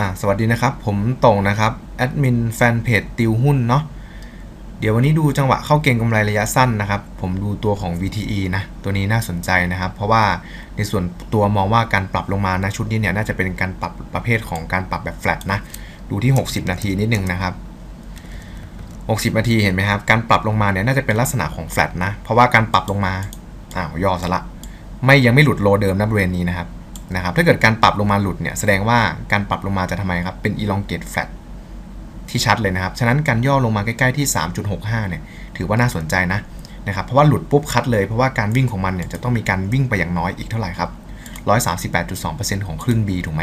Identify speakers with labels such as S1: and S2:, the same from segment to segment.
S1: อ่าสวัสดีนะครับ ผมตรงนะครับแอดมินแฟนเพจติวหุ้นเนาะเดี๋ยววันนี้ดูจังหวะเข้าเก็งกำไรระยะสั้นนะครับ ผมดูตัวของ VTE นะตัวนี้น่าสนใจนะครับ เพราะว่าในส่วนตัวมองว่าการปรับลงมานะชุดนี้เนี่ยน่าจะเป็นการปรับประเภทของการปรับแบบแฟลตนะดูที่ 60 นาทีนิดนึงนะครับ60 นาทีเห็นไหมครับการปรับลงมาเนี่ยน่าจะเป็นลักษณะของแฟลตนะเพราะว่าการปรับลงมาอ้าวย่อซะละไม่ยังไม่หลุดโลเดิมนะบริเวณนี้นะครับ นะครับถ้าเกิดการปรับลงมาหลุดเนี่ยแสดงว่าการปรับลงมาจะทำไมครับ เป็น elongate flat ที่ชัดเลยนะครับ ฉะนั้นการย่อลงมาใกล้ๆที่ 3.65 เนี่ยถือว่าน่าสนใจนะนะครับเพราะว่าหลุดปุ๊บคัดเลยเพราะว่าการวิ่งของมันเนี่ยจะต้องมีการวิ่งไปอย่างน้อยอีกเท่าไหร่ครับ 138.2%ของครึ่ง B ถูกไหม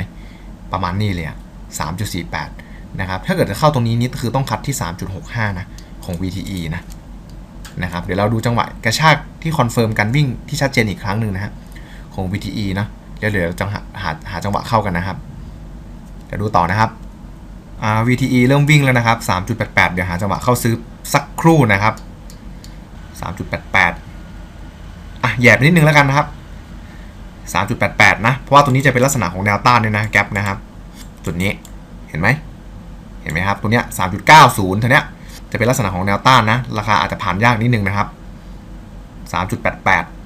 S1: ประมาณนี้เลยอะ3.48 นะครับถ้าเกิดจะเข้าตรงนี้นี่คือต้องคัดที่ 3.65 นะของ VTE นะนะครับเดี๋ยวเราดูจังหวะกระชากที่คอนเฟิร์มการวิ่งที่ชัดเจนอีกครั้งหนึ่งนะฮะของ VTE นะ เดี๋ยวเดี๋ยวจะหาหาหาจังหวะเข้ากันนะครับ เดี๋ยวดูต่อนะครับ VTE เริ่มวิ่งแล้วนะครับ 3.88 เดี๋ยวหาจังหวะเข้าซื้อสักครู่นะครับ 3.88 อะแยบนิดนึงแล้วกันนะครับ 3.88 นะ เพราะว่าตัวนี้จะเป็นลักษณะของแนวต้านเนี่ยนะแกลนะครับ จุดนี้ เห็นไหม เห็นไหมครับ ตัวเนี้ย 3.90ตัวเนี้ย จะเป็นลักษณะของแนวต้านนะ ราคาอาจจะผ่านยากนิดนึงนะครับ 3.88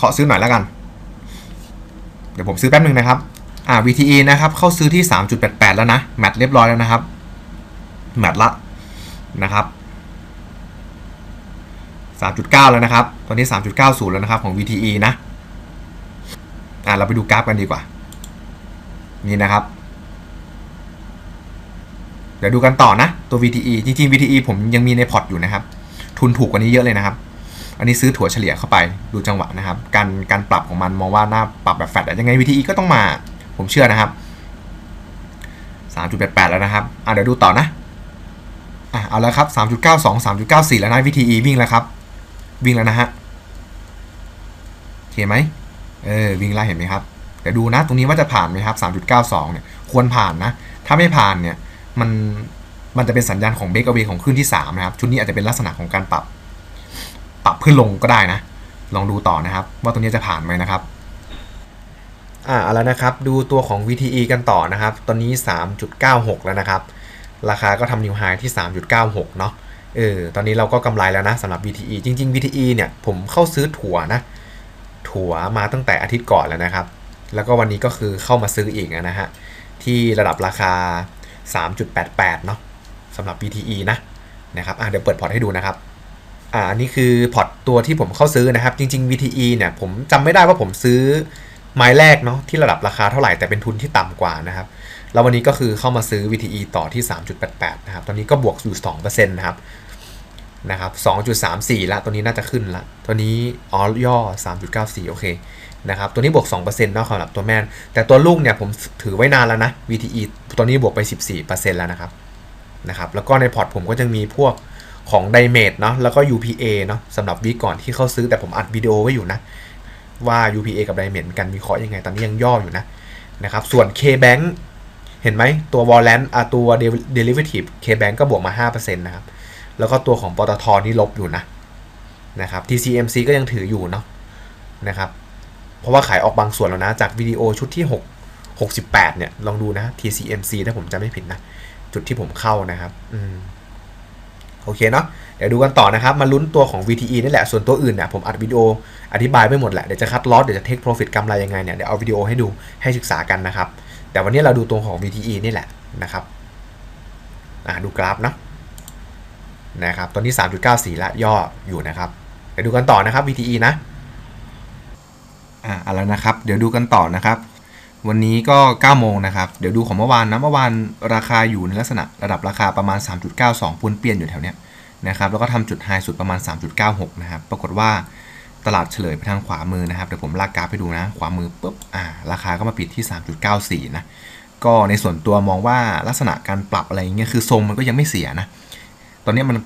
S1: ขอซื้อหน่อยแล้วกัน เดี๋ยวผมซื้อแป๊บหนึ่งนะครับ อ่า VTE นะครับเข้าซื้อที่ 3.88 แล้วนะ แมทเรียบร้อยแล้วนะครับแมทละนะครับ 3.9 แล้วนะครับ ตอนนี้ 3.90 แล้วนะครับของ VTE นะ อ่าเราไปดูกราฟกันดีกว่า นี่นะครับเดี๋ยวดูกันต่อนะ ตัว VTE จริงๆ VTE ผมยังมีในพอร์ตอยู่นะครับ ทุนถูกกว่านี้เยอะเลยนะครับ อันนี้ซื้อถั่วเฉลี่ยเข้าไปดูจังหวะนะครับ การการปรับของมันมองว่าหน้าปรับแบบแฟลตยังไง VTE ก็ต้องมา ผมเชื่อนะครับ3.88 แล้วนะครับอะเดี๋ยวดูต่อนะอะเอาแล้วครับ 3.92 3.94 แล้วนะ VTE วิ่งแล้วครับ วิ่งแล้วนะฮะโอเคไหมเออวิ่งแล้วเห็นไหมครับเดี๋ยวดูนะ ตรงนี้ว่าจะผ่านไหมครับ 3.92 เนี่ย ควรผ่านนะ ถ้าไม่ผ่านเนี่ย มัน มันจะเป็นสัญญาณของเบรกเอา a y ของขึ้นที่ 3 นะครับ ชุดนี้อาจจะเป็นลักษณะของการปรับ ปรับขึ้นลงก็ได้นะ ลองดูต่อนะครับ ว่าตรงนี้จะผ่านไหมนะครับอ่าเอาแล้วนะครับ ดูตัวของ VTE กันต่อนะครับ ตอนนี้ 3.96 แล้วนะครับ ราคาก็ทำนิวไฮที่ 3.96 เนาะเออตอนนี้เราก็กำไรแล้วนะสำหรับ VTE จริง ๆ VTE เนี่ยผมเข้าซื้อถั่วนะถั่วมาตั้งแต่อาทิตย์ก่อนแล้วนะครับ แล้วก็วันนี้ก็คือเข้ามาซื้ออีกนะฮะที่ระดับราคา 3.88 เนาะสำหรับ VTE นะนะครับอะเดี๋ยวเปิดพอร์ตให้ดูนะครับ อ่าอันนี้คือพอร์ตตัวที่ผมเข้าซื้อนะครับ จริง ๆ VTE เนี่ยผมจำไม่ได้ว่าผมซื้อไม้แรกเนาะที่ระดับราคาเท่าไหร่แต่เป็นทุนที่ต่ำกว่านะครับ แล้ววันนี้ก็คือเข้ามาซื้อ VTE ต่อที่ 3.88 นะครับ ตอนนี้ก็บวกอยู่2%นะครับนะครับ2.34 ละ ตัวนี้น่าจะขึ้นละ ตัวนี้อ๋อย่อ 3.94 โอเคนะครับ ตัวนี้บวก 2%เนาะสำหรับตัวแม่น แต่ตัวลูกเนี่ยผมถือไว้นานแล้วนะ VTE ตัวนี้บวกไป 14%แล้วนะครับนะครับ แล้วก็ในพอร์ตผมก็จะมีพวก ของ d i m a t เนาะแล้วก็ UPA เนาะสำหรับวีก่อนที่เขาซื้อแต่ผมอัดวิดีโอไว้อยู่นะ ว่า UPA กับ d i m a t กันวิเคราะห์ยังไง ตอนนี้ยังย่ออยู่นะนะครับส่วน KBank เห็นไหมตัว Warrant อะตัว Derivative KBank ก็บวกมา 5%นะครับ แล้วก็ตัวของปตทนี่ลบอยู่นะนะครับ TCMC ก็ยังถืออยู่เนาะนะครับ เพราะว่าขายออกบางส่วนแล้วนะ จากวิดีโอชุดที่ 6 68 เนี่ย ลองดูนะ TCMC ถ้าผมจำไม่ผิดนะ จุดที่ผมเข้านะครับ อืม โอเคเนาะเดี๋ยวดูกันต่อนะครับ มาลุ้นตัวของ VTE นี่แหละ ส่วนตัวอื่นเนี่ยผมอัดวิดีโออธิบายไปหมดแหละ เดี๋ยวจะคัดลอสเดี๋ยวจะเทคโปรฟิตกำไรยังไงเนี่ย เดี๋ยวเอาวิดีโอให้ดูให้ศึกษากันนะครับ แต่วันนี้เราดูตัวของ VTE นี่แหละนะครับอ่าดูกราฟเนาะนะครับ ตอนนี้ 3.94 ละย่ออยู่นะครับ เดี๋ยวดูกันต่อนะครับ VTE นะอ่าเอาแล้วนะครับ เดี๋ยวดูกันต่อนะครับ วันนี้ก็ 9 โมงนะครับ เดี๋ยวดูของเมื่อวานนะ เมื่อวานราคาอยู่ในลักษณะระดับราคาประมาณ 3.92 ปุนเปลี่ยนอยู่แถวเนี้ยนะครับ แล้วก็ทำจุดไฮสุดประมาณ 3.96 นะครับ ปรากฏว่าตลาดเฉลยไปทางขวามือนะครับ เดี๋ยวผมลากกราฟให้ดูนะ ขวามือปุ๊บ อ่า ราคาก็มาปิดที่ 3.94 นะ ก็ในส่วนตัวมองว่าลักษณะการปรับอะไรเงี้ย คือทรงมันก็ยังไม่เสียนะ ตอนนี้มัน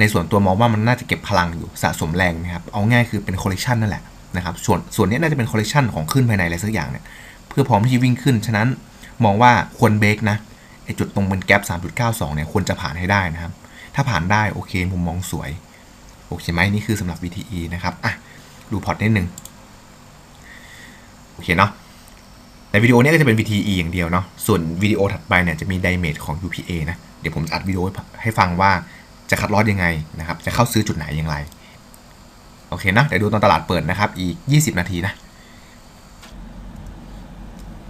S1: ในส่วนตัวมองว่ามันน่าจะเก็บพลังอยู่ สะสมแรงนะครับ เอาง่ายคือเป็นคอลเลกชันนั่นแหละนะครับ ส่วนส่วนนี้น่าจะเป็นคอลเลกชันของขึ้นภายในอะไรสักอย่างเนี่ย พื่อพร้อมที่จะวิ่งขึ้น ฉะนั้นมองว่าควรเบรกนะไอจุดตรงเป็นแกลบ3.92 เนี่ยควรจะผ่านให้ได้นะครับ ถ้าผ่านได้โอเคมุมมองสวย โอเคไหมนี่คือสำหรับ VTE นะครับอะดูพอร์ตนิดนึงโอเคเนาะแต่วิดีโอนี้ก็จะเป็น VTE อย่างเดียวเนาะ ส่วนวิดีโอถัดไปเนี่ยจะมี Damage ของ UPA นะ เดี๋ยวผมอัดวิดีโอให้ฟังว่าจะคัดลอสยังไงนะครับ จะเข้าซื้อจุดไหนอย่างไร โอเคนะ เดี๋ยวดูตอนตลาดเปิดนะครับ อีก 20 นาทีนะ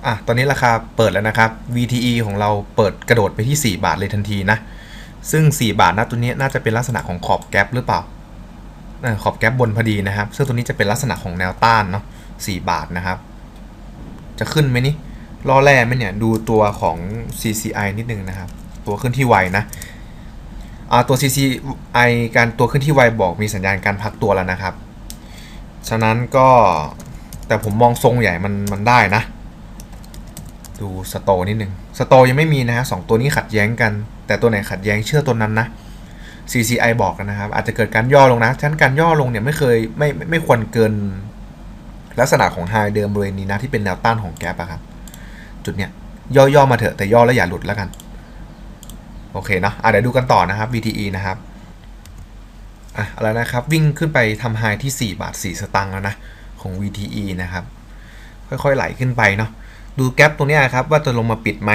S1: อะตอนนี้ราคาเปิดแล้วนะครับ VTE ของเราเปิดกระโดดไปที่ 4 บาทเลยทันทีนะ ซึ่ง 4 บาทนะตัวนี้น่าจะเป็นลักษณะของขอบแกลบหรือเปล่าขอบแกลบบนพอดีนะครับ ซึ่งตัวนี้จะเป็นลักษณะของแนวต้านเนาะ4บาทนะครับ จะขึ้นไหมนี่ล่อแร่ไหมเนี่ยดูตัวของ CCI นิดนึงนะครับ ตัวขึ้นที่ไวนะอ่าตัว CCI การตัวขึ้นที่ไวบอกมีสัญญาณการพักตัวแล้วนะครับ ฉะนั้นก็แต่ผมมองทรงใหญ่มันมันได้นะ ดูสโตนิดนึงสโตยังไม่มีนะฮะสองตัวนี้ขัดแย้งกัน แต่ตัวไหนขัดแย้งเชื่อตัวนั้นนะ CCI บอกกันนะครับ อาจจะเกิดการย่อลงนะฉะนั้นการย่อลงเนี่ยไม่เคยไม่ไม่ไม่ควรเกิน ลักษณะของไฮเดิมบริเวณนี้นะที่เป็นแนวต้านของแกลบอะครับจุดเนี้ยย่อย่อมาเถอะแต่ย่อแล้วอย่าหลุดแล้วกัน โอเคเนาะอะเดี๋ยวดูกันต่อนะครับ VTE นะครับอะอะไรนะครับวิ่งขึ้นไปทำไฮที่ 4 บาท 4 สตางค์แล้วนะของ VTE นะครับ ค่อยๆไหลขึ้นไปเนาะ ดูแกลบตรงนี้ครับว่าจะลงมาปิดไหม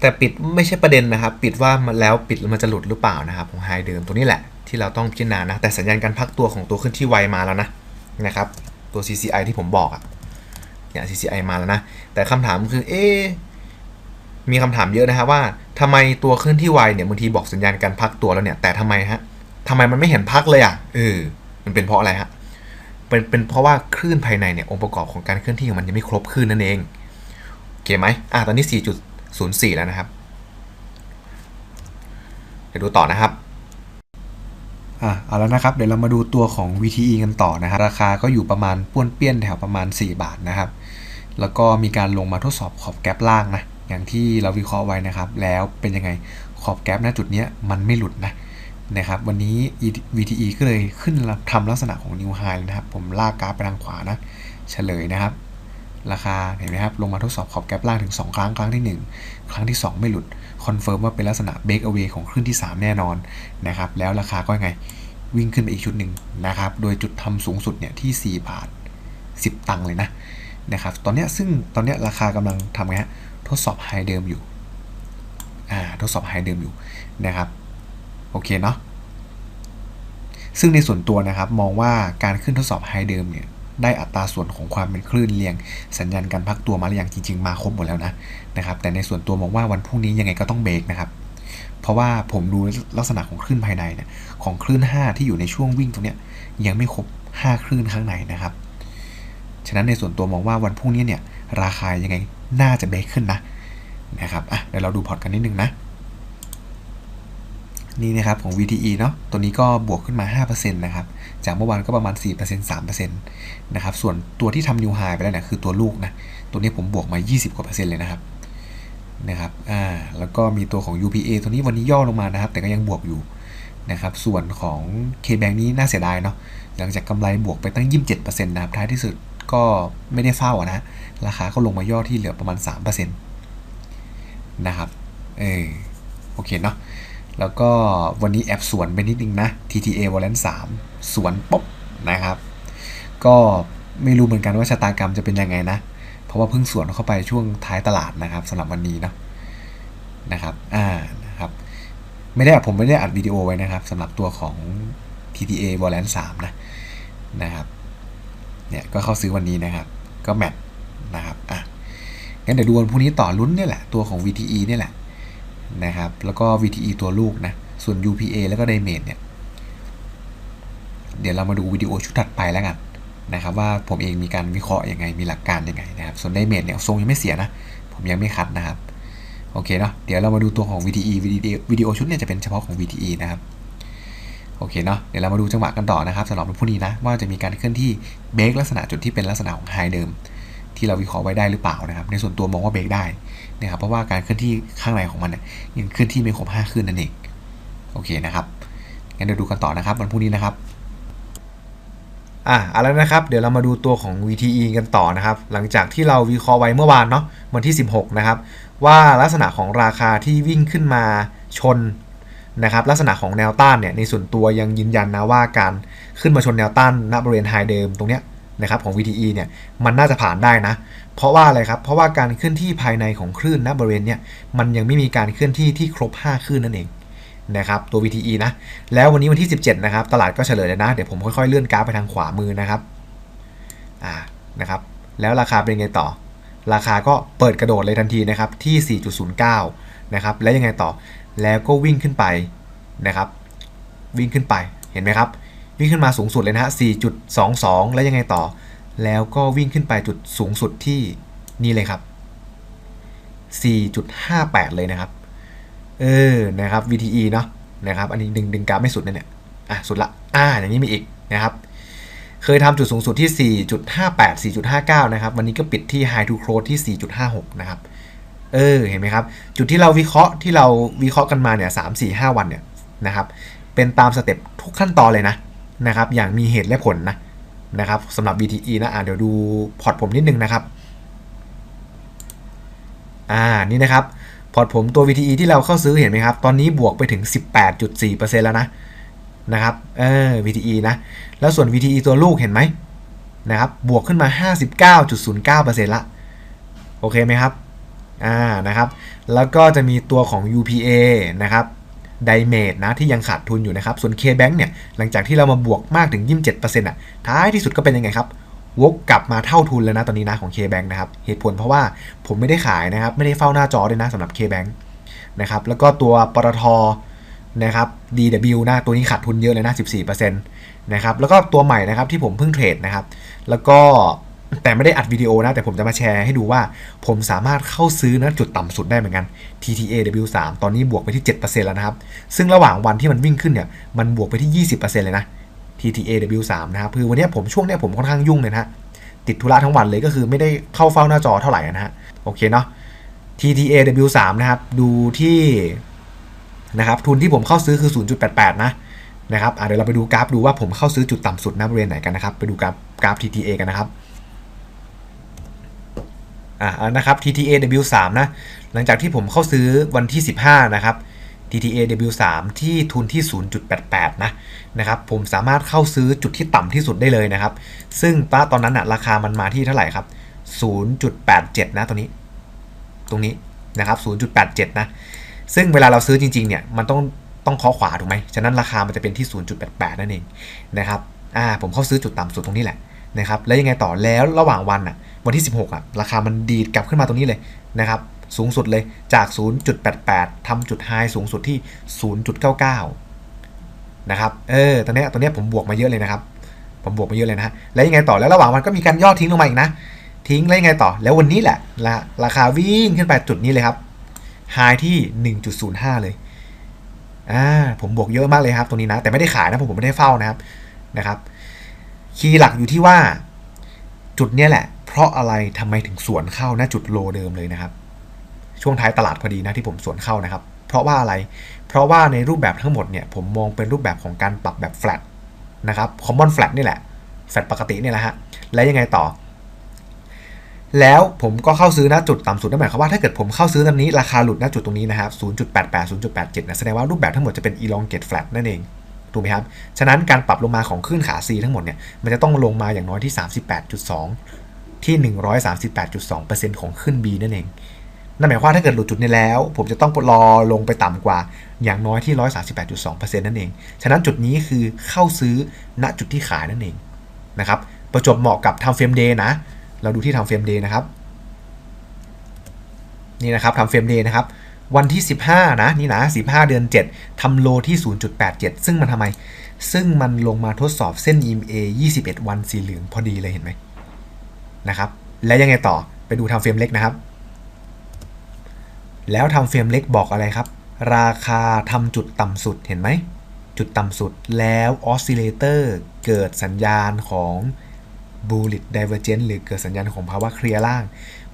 S1: แต่ปิดไม่ใช่ประเด็นนะครับ ปิดว่ามันแล้วปิดมันจะหลุดหรือเปล่านะครับของไฮเดิมตัวนี้แหละที่เราต้องพิจารณานะ แต่สัญญาณการพักตัวของตัวขึ้นที่ไวมาแล้วนะนะครับตัว CCI ที่ผมบอกอะเนี่ย CCI มาแล้วนะ แต่คำถามคือเอ๊มีคำถามเยอะนะครับว่าทำไมตัวขึ้นที่ไวเนี่ยบางทีบอกสัญญาณการพักตัวแล้วเนี่ยแต่ทำไมฮะทำไมมันไม่เห็นพักเลยอะเออมันเป็นเพราะอะไรฮะ เป็นเป็นเพราะว่าคลื่นภายในเนี่ยองค์ประกอบของการเคลื่อนที่ของมันยังไม่ครบคลื่นนั่นเองโอเคไหมอะตอนนี้ 4.04 แล้วนะครับเดี๋ยวดูต่อนะครับอะเอาแล้วนะครับ เดี๋ยวเรามาดูตัวของ VTE กันต่อนะครับราคาก็อยู่ประมาณป้วนเปี้ยนแถวประมาณ 4 บาทนะครับ แล้วก็มีการลงมาทดสอบขอบแกลบล่างนะอย่างที่เราวิเคราะห์ไว้นะครับ แล้วเป็นยังไงขอบแกลบณจุดนี้มันไม่หลุดนะ นะครับวันนี้ VTE ก็เลยขึ้นทำลักษณะของ New High เลยนะครับ ผมลากกราฟไปทางขวานะเฉลยนะครับ ราคาเห็นไหมครับ ลงมาทดสอบขอบแกลบล่างถึง 2 ครั้ง ครั้งที่ 1 ครั้งที่ 2 ไม่หลุด คอนเฟิร์มว่าเป็นลักษณะเบรกเอา a y ของคลื่นที่ 3 แน่นอนนะครับ แล้วราคาก็ยังไงวิ่งขึ้นไปอีกชุดหนึ่งนะครับ โดยจุดทำสูงสุดเนี่ยที่ 4 บาท 10 ตังค์เลยนะนะครับ ตอนนี้ซึ่งตอนนี้ราคากำลังทำไงฮะทดสอบไฮเดิมอยู่อ่าทดสอบไฮเดิมอยู่นะครับ โอเคเนาะซึ่งในส่วนตัวนะครับมองว่าการขึ้นทดสอบไฮเดิมเนี่ยได้อัตราส่วนของความเป็นคลื่นเรียง สัญญาณการพักตัวมาหรือยังจริง ๆ มาครบหมดแล้วนะนะครับแต่ในส่วนตัวมองว่าวันพรุ่งนี้ยังไงก็ต้องเบรกนะครับ เพราะว่าผมดูลักษณะของคลื่นภายในเนี่ยของคลื่น 5 ที่อยู่ในช่วงวิ่งตรงเนี้ยยังไม่ครบ 5 คลื่นข้างในนะครับ ฉะนั้นในส่วนตัวมองว่าวันพรุ่งนี้เนี่ยราคายังไงน่าจะเบรกขึ้นนะนะครับอะเดี๋ยวเราดูพอร์ตกันนิดนึงนะ นี่นะครับของ VTE เนาะตัวนี้ก็บวกขึ้นมา 5%นะครับ จากเมื่อวานก็ประมาณ 4% 3%นะครับ ส่วนตัวที่ทำ New High ไปแล้วเนี่ยคือตัวลูกนะ ตัวนี้ผมบวกมา 20 กว่าเปอร์เซ็นต์เลยนะครับ นะครับ อ่า แล้วก็มีตัวของ UPA ตัวนี้วันนี้ย่อลงมานะครับ แต่ก็ยังบวกอยู่นะครับ ส่วนของ KBank นี้น่าเสียดายเนาะ หลังจากกำไรบวกไปตั้ง 27%นะครับ ท้ายที่สุดก็ไม่ได้เฝ้านะ ราคาก็ลงมาย่อที่เหลือประมาณ 3%นะครับ เออ โอเคเนาะ แล้วก็วันนี้แอบสวนไปนิดนึงนะ TTA v a l a n c e 3สวนป๊บนะครับ ก็ไม่รู้เหมือนกันว่าชะตากรรมจะเป็นยังไงนะ เพราะว่าเพิ่งสวนเข้าไปช่วงท้ายตลาดนะครับสำหรับวันนี้เนาะนะครับอ่านะครับ ไม่ได้ผมไม่ได้อัดวิดีโอไว้นะครับสำหรับตัวของ TTA v a l a n c e 3นะนะครับเนี่ยก็เข้าซื้อวันนี้นะครับ ก็แมทนะครับอะงั้นเดี๋ยวดูวันพรุ่งนี้ต่อลุ้นเนี่ยแหละตัวของ VTE เนี่ยแหละ นะครับ แล้วก็ VTE ตัวลูกนะ ส่วน UPA แล้วก็ d i m a g e เนี่ย เดี๋ยวเรามาดูวิดีโอชุดถัดไปแล้วกันนะครับ ว่าผมเองมีการวิเคราะห์ยังไง มีหลักการยังไงนะครับ ส่วน d i m a g e เนี่ยทรงยังไม่เสียนะ ผมยังไม่คัดนะครับ โอเคเนาะ เดี๋ยวเรามาดูตัวของ VTE วิดีโอชุดเนี่ยจะเป็นเฉพาะของ VTE นะครับ โอเคเนาะ เดี๋ยวเรามาดูจังหวะกันต่อนะครับสำหรับวันพรุ่งนี้นะ ว่าจะมีการเคลื่อนที่เบรกลักษณะจุดที่เป็นลักษณะของไฮเดิม ที่เราวิเคราะห์ไว้ได้หรือเปล่านะครับ ในส่วนตัวมองว่าเบรกได้นะครับเพราะว่าการเคลื่อนที่ข้างในของมันเนี่ยยังเคลื่อนที่ไม่ครบ5คลื่นนั่นเองโอเคนะครับงั้นเดี๋ยวดูกันต่อนะครับวันพรุ่งนี้นะครับอะเอาแล้วนะครับ เดี๋ยวเรามาดูตัวของ VTE กันต่อนะครับ หลังจากที่เราวิเคราะห์ไว้เมื่อวานเนาะวันที่ 16 นะครับ ว่าลักษณะของราคาที่วิ่งขึ้นมาชนนะครับ ลักษณะของแนวต้านเนี่ยในส่วนตัวยังยืนยันนะว่าการขึ้นมาชนแนวต้านณบริเวณไฮเดิมตรงเนี้ย นะครับของ VTE เนี่ยมันน่าจะผ่านได้นะ เพราะว่าอะไรครับ เพราะว่าการเคลื่อนที่ภายในของคลื่นณบริเวณเนี่ยมันยังไม่มีการเคลื่อนที่ที่ครบ 5 คลื่นนั่นเองนะครับตัว VTE นะ แล้ววันนี้วันที่ 17 นะครับ ตลาดก็เฉลยเลยนะ เดี๋ยวผมค่อยๆเลื่อนกราฟไปทางขวามือนะครับอ่านะครับ แล้วราคาเป็นไงต่อ ราคาก็เปิดกระโดดเลยทันทีนะครับที่ 4.09 นะครับ แล้วยังไงต่อแล้วก็วิ่งขึ้นไปนะครับ วิ่งขึ้นไปเห็นไหมครับ วิ่งขึ้นมาสูงสุดเลยนะฮะ 4.22 แล้วยังไงต่อ แล้วก็วิ่งขึ้นไปจุดสูงสุดที่นี่เลยครับ 4.58 เลยนะครับ เออ นะครับ VTE เนาะ นะครับ อันนี้ดึงดึงกราฟไม่สุดนะเนี่ย อะ สุดละ อ่า อย่างนี้มีอีกนะครับ เคยทำจุดสูงสุดที่ 4.58 4.59 นะครับ วันนี้ก็ปิดที่ High to Close ที่ 4.56 นะครับ เออ เห็นไหมครับ จุดที่เราวิเคราะห์ที่เราวิเคราะห์กันมาเนี่ย3 4 5 วันเนี่ยนะครับ เป็นตามสเต็ปทุกขั้นตอนเลยนะ นะครับอย่างมีเหตุและผลนะนะครับสำหรับ VTE นะอ่าเดี๋ยวดูพอร์ตผมนิดนึงนะครับอ่านี่นะครับพอร์ตผมตัว VTE ที่เราเข้าซื้อเห็นไหมครับ ตอนนี้บวกไปถึง 18.4%แล้วนะนะครับเออ VTE นะแล้วส่วน VTE ตัวลูกเห็นไหมนะครับบวกขึ้นมา 59.09%ละโอเคไหมครับอ่านะครับแล้วก็จะมีตัวของ UPA นะครับ ไดเมดนะที่ยังขาดทุนอยู่นะครับ ส่วน K-Bank เนี่ยหลังจากที่เรามาบวกมากถึง 27%อะท้ายที่สุดก็เป็นยังไงครับวกกลับมาเท่าทุนแล้วนะตอนนี้นะของ K-Bank นะครับเหตุผลเพราะว่าผมไม่ได้ขายนะครับ ไม่ได้เฝ้าหน้าจอด้วยนะสำหรับ K-Bank นะครับแล้วก็ตัวปตทนะครับ DW นะตัวนี้ขาดทุนเยอะเลยนะ 14%นะครับแล้วก็ตัวใหม่นะครับที่ผมเพิ่งเทรดนะครับ แล้วก็ แต่ไม่ได้อัดวิดีโอนะ แต่ผมจะมาแชร์ให้ดูว่า ผมสามารถเข้าซื้อนะจุดต่ำสุดได้เหมือนกัน TTA W3 ตอนนี้บวกไปที่ 7%แล้วนะครับ ซึ่งระหว่างวันที่มันวิ่งขึ้นเนี่ยมันบวกไปที่ 20%เลยนะ TTA W3 นะครับคือวันนี้ผมช่วงเนี้ยผมค่อนข้างยุ่งเลยนะติดธุระทั้งวันเลยก็คือไม่ได้เข้าเฝ้าหน้าจอเท่าไหร่นะฮะโอเคเนาะ TTA W3 นะครับดูที่นะครับทุนที่ผมเข้าซื้อคือ 0.88 นะนะครับเดี๋ยวเราไปดูกราฟดูว่าผมเข้าซื้อจุดต่ำสุดณบริเวณไหนกันนะครับ ไปดูกราฟกราฟ TTA กันนะครับ อ่านะครับ TTA W3 นะหลังจากที่ผมเข้าซื้อวันที่ 15 นะครับ TTA W3 ที่ทุนที่ 0.88 นะนะครับผมสามารถเข้าซื้อจุดที่ต่ำที่สุดได้เลยนะครับ ซึ่งป้าตอนนั้นอะราคามันมาที่เท่าไหร่ครับ 0.87 นะตัวนี้ ตรงนี้นะครับ 0.87 นะ ซึ่งเวลาเราซื้อจริงๆเนี่ยมันต้องต้องเคาะขวาถูกไหมฉะนั้นราคามันจะเป็นที่ 0.88 นั่นเองนะครับอ่าผมเข้าซื้อจุดต่ำสุดตรงนี้แหละ นะครับแล้วยังไงต่อแล้วระหว่างวันอะวันที่ 16อะราคามันดีดกลับขึ้นมาตรงนี้เลยนะครับสูงสุดเลยจาก 0.88ทำจุดไฮสูงสุดที่ 0.99 นะครับเออตอนนี้ตอนนี้ผมบวกมาเยอะเลยนะครับ ผมบวกมาเยอะเลยนะฮะแล้วยังไงต่อแล้วระหว่างวันก็มีการย่อทิ้งลงมาอีกนะทิ้งแล้วยังไงต่อ แล้ววันนี้แหละราราคาวิ่งขึ้นไปจุดนี้เลยครับไฮที่ 1.05 เลยอ่าผมบวกเยอะมากเลยครับตรงนี้นะ แต่ไม่ได้ขายนะผมผมไม่ได้เฝ้านะครับนะครับ คีย์หลักอยู่ที่ว่า จุดนี้แหละ เพราะอะไรทำไมถึงสวนเข้าณจุดโลเดิมเลยนะครับ ช่วงท้ายตลาดพอดีนะที่ผมสวนเข้านะครับ เพราะว่าอะไร เพราะว่าในรูปแบบทั้งหมดเนี่ยผมมองเป็นรูปแบบของการปรับแบบ flat นะครับ common flat นี่แหละ flat ปกตินี่แหละฮะแล้วยังไงต่อ แล้วผมก็เข้าซื้อณจุดต่ำสุดนั่นหมายความว่าถ้าเกิดผมเข้าซื้อตรงนี้ราคาหลุดณจุดตรงนี้นะครับ 0.88 0.87นะแสดงว่ารูปแบบทั้งหมดจะเป็น elongate flat นั่นเอง ถูกไหมครับ ฉะนั้นการปรับลงมาของคลื่นขา C ทั้งหมดเนี่ย มันจะต้องลงมาอย่างน้อยที่ 38.2 ที่ 138.2%ของคลื่น B นั่นเอง นั่นหมายความว่าถ้าเกิดหลุดจุดนี้แล้ว ผมจะต้องรอลงไปต่ำกว่าอย่างน้อยที่ 138.2%นั่นเอง ฉะนั้นจุดนี้คือเข้าซื้อณจุดที่ขายนั่นเองนะครับ ประจบเหมาะกับ time frame day นะ เราดูที่ time frame day นะครับ นี่นะครับ time frame day นะครับ วันที่ 15 นะนี่นะ 15 เดือน 7ทำโลที่ 0.87 ซึ่งมันทำไม ซึ่งมันลงมาทดสอบเส้น EMA 21 วันสีเหลืองพอดีเลยเห็นไหมนะครับ และยังไงต่อไปดู time frame เล็กนะครับ แล้วทำเฟรมเล็กบอกอะไรครับ ราคาทำจุดต่ำสุดเห็นไหม จุดต่ำสุดแล้วออสซิเลเตอร์เกิดสัญญาณของ bullish divergence หรือเกิดสัญญาณของภาวะเคลียร์ล่าง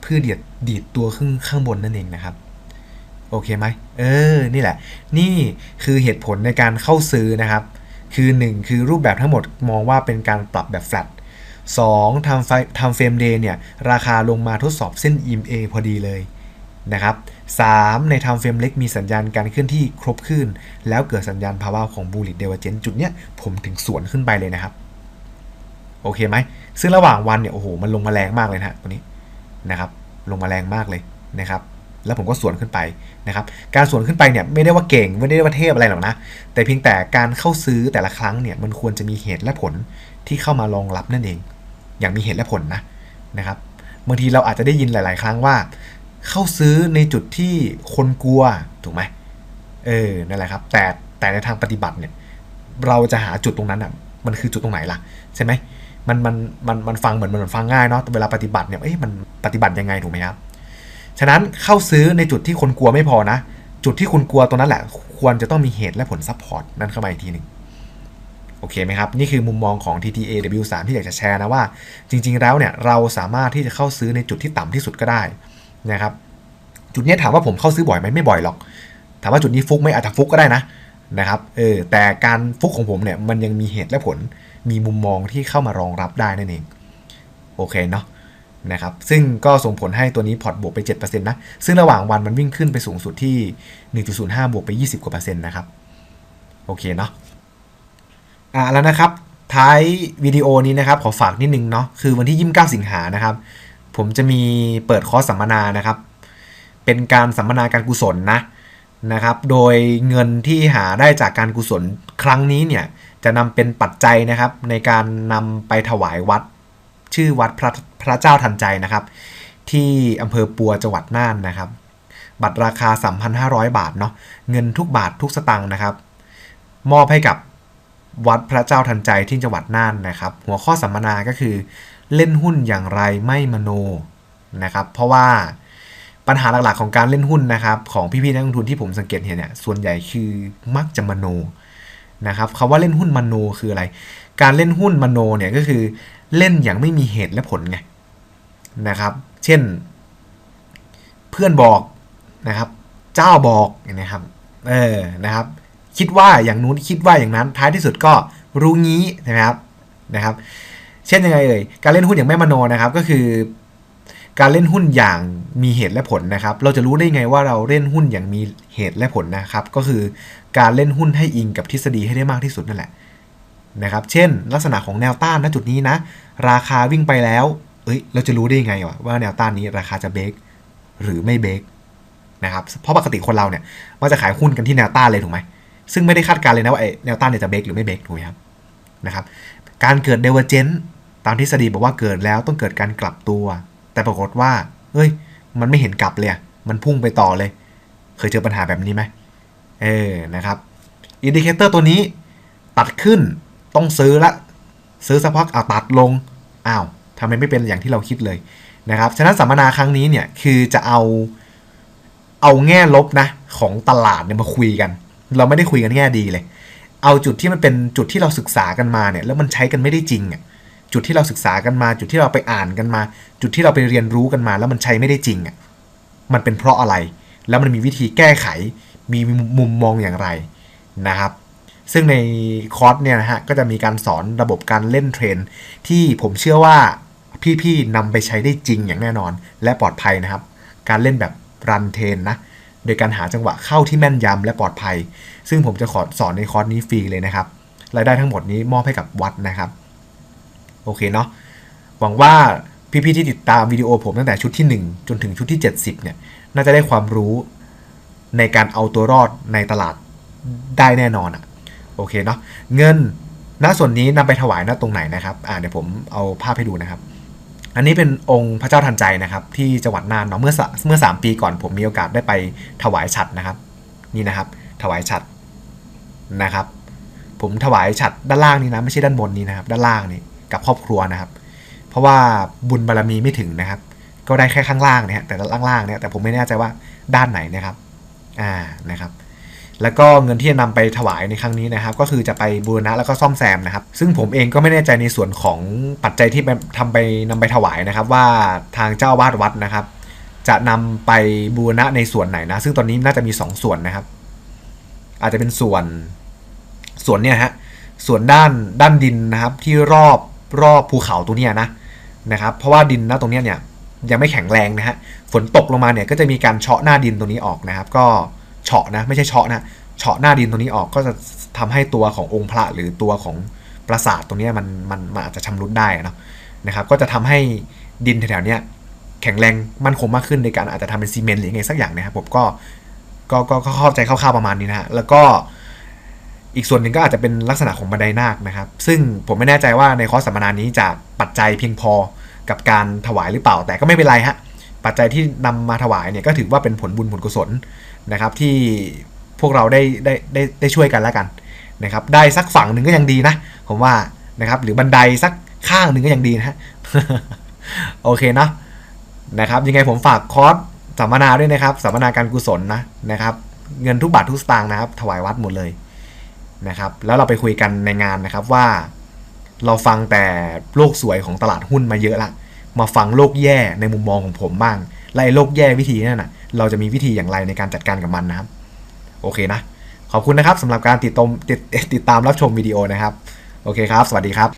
S1: เพื่อเดียดดีดตัวขึ้นข้างบนนั่นเองนะครับ โอเคไหมเออ นี่แหละ นี่คือเหตุผลในการเข้าซื้อนะครับ คือ 1 คือรูปแบบทั้งหมดมองว่าเป็นการปรับแบบ flat 2ทำไฟทำเฟรมเดย์เนี่ย ราคาลงมาทดสอบเส้น EMA พอดีเลยนะครับ 3 ใน time frame เล็กมีสัญญาณการเคลื่อนที่ครบขึ้น แล้วเกิดสัญญาณภาวะของ bullish divergence จุดเนี้ยผมถึงสวนขึ้นไปเลยนะครับ โอเคไหม ซึ่งระหว่างวันเนี่ย โอ้โห มันลงมาแรงมากเลยนะตัวนี้นะครับ ลงมาแรงมากเลยนะครับ แล้วผมก็สวนขึ้นไปนะครับ การสวนขึ้นไปเนี่ยไม่ได้ว่าเก่งไม่ได้ว่าเทพอะไรหรอกนะ แต่เพียงแต่การเข้าซื้อแต่ละครั้งเนี่ยมันควรจะมีเหตุและผลที่เข้ามารองรับนั่นเอง อย่างมีเหตุและผลนะนะครับบางทีเราอาจจะได้ยินหลาย ๆ ครั้งว่า เข้าซื้อในจุดที่คนกลัวถูกไหมเออนั่นแหละครับ แต่แต่ในทางปฏิบัติเนี่ยเราจะหาจุดตรงนั้นอะมันคือจุดตรงไหนล่ะใช่ไหมมันมันมันมันฟังเหมือนมันฟังง่ายเนาะเวลาปฏิบัติเนี่ยเอ้ยมันปฏิบัติยังไงถูกไหมครับ ฉะนั้นเข้าซื้อในจุดที่คนกลัวไม่พอนะ จุดที่คุณกลัวตรงนั้นแหละ ควรจะต้องมีเหตุและผลซัพพอร์ตนั่นเข้ามาอีกทีหนึ่งโอเคไหมครับ นี่คือมุมมองของ TTAW3 ที่อยากจะแชร์นะว่า จริง ๆ แล้วเนี่ยเราสามารถที่จะเข้าซื้อในจุดที่ต่ำที่สุดก็ได้นะครับจุดนี้ถามว่าผมเข้าซื้อบ่อยไหมไม่บ่อยหรอก ถามว่าจุดนี้ฟุกไหมอาจจะฟุกก็ได้นะนะครับเออแต่การฟุกของผมเนี่ยมันยังมีเหตุและผลมีมุมมองที่เข้ามารองรับได้นั่นเอง โอเคเนาะ นะครับซึ่งก็ส่งผลให้ตัวนี้พอร์ตบวกไป 7%นะ ซึ่งระหว่างวันมันวิ่งขึ้นไปสูงสุดที่ 1.05 บวกไป 20 กว่าเปอร์เซ็นต์นะครับ โอเคเนาะอ่าแล้วนะครับ ท้ายวิดีโอนี้นะครับ ขอฝากนิดนึงเนาะคือวันที่ 29 สิงหานะครับ ผมจะมีเปิดคอร์สสัมมนานะครับ เป็นการสัมมนาการกุศลนะนะครับ โดยเงินที่หาได้จากการกุศลครั้งนี้เนี่ยจะนำเป็นปัจจัยนะครับ ในการนำไปถวายวัด ชื่อวัดพระ พระเจ้าทันใจนะครับ ที่อำเภอปัวจังหวัดน่านนะครับ บัตรราคา 3,500 บาทเนาะเงินทุกบาททุกสตังค์นะครับ มอบให้กับวัดพระเจ้าทันใจที่จังหวัดน่านนะครับ หัวข้อสัมมนาก็คือเล่นหุ้นอย่างไรไม่มโนนะครับ เพราะว่าปัญหาหลักๆของการเล่นหุ้นนะครับ ของพี่ๆนักลงทุนที่ผมสังเกตเห็นเนี่ยส่วนใหญ่คือมักจะมโนนะครับคำว่าเล่นหุ้นมโนคืออะไร การเล่นหุ้นมโนเนี่ยก็คือเล่นอย่างไม่มีเหตุและผลไง นะครับเช่น เพื่อนบอกนะครับ เจ้าบอกนะครับเออนะครับ คิดว่าอย่างนู้นคิดว่าอย่างนั้นท้ายที่สุดก็รู้งี้นะครับนะครับ เช่นยังไงเอ่ยการเล่นหุ้นอย่างไม่มโนนะครับก็คือ การเล่นหุ้นอย่างมีเหตุและผลนะครับ เราจะรู้ได้ไงว่าเราเล่นหุ้นอย่างมีเหตุและผลนะครับ ก็คือการเล่นหุ้นให้อิงกับทฤษฎีให้ได้มากที่สุดนั่นแหละนะครับ เช่น ลักษณะของแนวต้านณจุดนี้นะ ราคาวิ่งไปแล้ว เอ้ยเราจะรู้ได้ยังไงวะว่าแนวต้านนี้ราคาจะเบรกหรือไม่เบรกนะครับเพราะปกติคนเราเนี่ยมันจะขายหุ้นกันที่แนวต้านเลยถูกไหมซึ่งไม่ได้คาดการเลยนะว่าไอแนวต้านเนี่ยจะเบรกหรือไม่เบรกถูกไหมครับนะครับ การเกิดเดเวอร์เจนตามทฤษฎีบอกว่าเกิดแล้วต้องเกิดการกลับตัว แต่ปรากฏว่าเฮ้ย มันไม่เห็นกลับเลยมันพุ่งไปต่อเลย เคยเจอปัญหาแบบนี้ไหมเออนะครับอินดิเคเตอร์ตัวนี้ตัดขึ้นต้องซื้อละ ซื้อสักพักเอาตัดลงอ้าว ทำไมไม่เป็นอย่างที่เราคิดเลยนะครับ ฉะนั้นสัมมนาครั้งนี้เนี่ยคือจะเอาเอาแง่ลบนะของตลาดเนี่ยมาคุยกัน เราไม่ได้คุยกันแง่ดีเลย เอาจุดที่มันเป็นจุดที่เราศึกษากันมาเนี่ยแล้วมันใช้กันไม่ได้จริงอะจุดที่เราศึกษากันมา จุดที่เราไปอ่านกันมา จุดที่เราไปเรียนรู้กันมา แล้วมันใช้ไม่ได้จริงอะมันเป็นเพราะอะไร แล้วมันมีวิธีแก้ไข มีมุมมองอย่างไรนะครับ ซึ่งในคอร์สเนี่ยนะฮะก็จะมีการสอนระบบการเล่นเทรนที่ผมเชื่อว่า พี่ๆนำไปใช้ได้จริงอย่างแน่นอน และปลอดภัยนะครับ การเล่นแบบรันเทนนะ โดยการหาจังหวะเข้าที่แม่นยำและปลอดภัย ซึ่งผมจะขอสอนในคอร์สนี้ฟรีเลยนะครับ รายได้ทั้งหมดนี้มอบให้กับวัดนะครับ โอเคเนาะ หวังว่าพี่ๆที่ติดตามวิดีโอผมตั้งแต่ชุดที่ 1 จนถึงชุดที่ 70 เนี่ย น่าจะได้ความรู้ในการเอาตัวรอดในตลาดได้แน่นอนอะ่ะ โอเคเนาะ เงินณส่วนนี้นำไปถวายณตรงไหนนะครับ อ่าเดี๋ยวผมเอาภาพให้ดูนะครับ อันนี้เป็นองค์พระเจ้าทันใจนะครับ ที่จังหวัดน่านเนาะเมื่อเมื่อ 3 ปีก่อนผมมีโอกาสได้ไปถวายฉัดนะครับ นี่นะครับ ถวายฉัดนะครับ ผมถวายฉัดด้านล่างนี้นะไม่ใช่ด้านบนนี้นะครับ ด้านล่างนี่กับครอบครัวนะครับ เพราะว่าบุญบารรมีไม่ถึงนะครับ ก็ได้แค่ข้างล่างเนี่ยแต่ล่างเนี่ยแต่ผมไม่แน่ใจว่าด้านไหนนะครับ อ่านะครับ แล้วก็เงินที่จะนำไปถวายในครั้งนี้นะครับ ก็คือจะไปบูรณะแล้วก็ซ่อมแซมนะครับ ซึ่งผมเองก็ไม่แน่ใจในส่วนของปัจจัยที่ทำไปนำไปถวายนะครับ ว่าทางเจ้าวาดวัดนะครับ จะนำไปบูรณะในส่วนไหนนะ ซึ่งตอนนี้น่าจะมี2ส่วนนะครับ อาจจะเป็นส่วนส่วนเนี่ยฮะส่วนด้านด้านดินนะครับที่รอบรอบภูเขาตัวเนี้ยนะนะครับ เพราะว่าดินนะตรงเนี้ยเนี่ยยังไม่แข็งแรงนะฮะฝนตกลงมาเนี่ยก็จะมีการเฉาะหน้าดินตรงนี้ออกนะครับ ก็ เฉาะนะไม่ใช่เฉาะนะเฉาะหน้าดินตรงนี้ออกก็จะทำให้ตัวขององค์พระหรือตัวของปราสาทตรงนี้มันมันมันอาจจะชำรุดได้นะนะครับ ก็จะทำให้ดินแถวๆนี้แข็งแรงมั่นคงมากขึ้นในการอาจจะทำเป็นซีเมนต์หรือยังไงสักอย่างนะครับผมก็ก็ก็ก็เข้าใจคร่าวๆประมาณนี้นะฮะแล้วก็อีกส่วนหนึ่งก็อาจจะเป็นลักษณะของบันไดนาคนะครับ ซึ่งผมไม่แน่ใจว่าในคอร์สสัมมนานี้จะปัจจัยเพียงพอกับการถวายหรือเปล่าแต่ก็ไม่เป็นไรฮะ ปัจจัยที่นำมาถวายเนี่ยก็ถือว่าเป็นผลบุญผลกุศลนะครับที่พวกเราได้ได้ได้ได้ช่วยกันแล้วกันนะครับได้สักฝั่งหนึ่งก็ยังดีนะ ผมว่านะครับหรือบันไดสักข้างหนึ่งก็ยังดีนะฮะโอเคเนาะนะครับยังไงผมฝากคอร์สสัมมนาด้วยนะครับสัมมนาการกุศลนะนะครับเงินทุกบาททุกสตางค์นะครับถวายวัดหมดเลยนะครับแล้วเราไปคุยกันในงานนะครับว่า เราฟังแต่โลกสวยของตลาดหุ้นมาเยอะละ มาฟังโลกแย่ในมุมมองของผมบ้างและไอ้โลกแย่วิธีนั่นน่ะ เราจะมีวิธีอย่างไรในการจัดการกับมันนะครับ โอเคนะ ขอบคุณนะครับสำหรับการติดตมติดติดตามรับชมวิดีโอนะครับ โอเคครับ สวัสดีครับ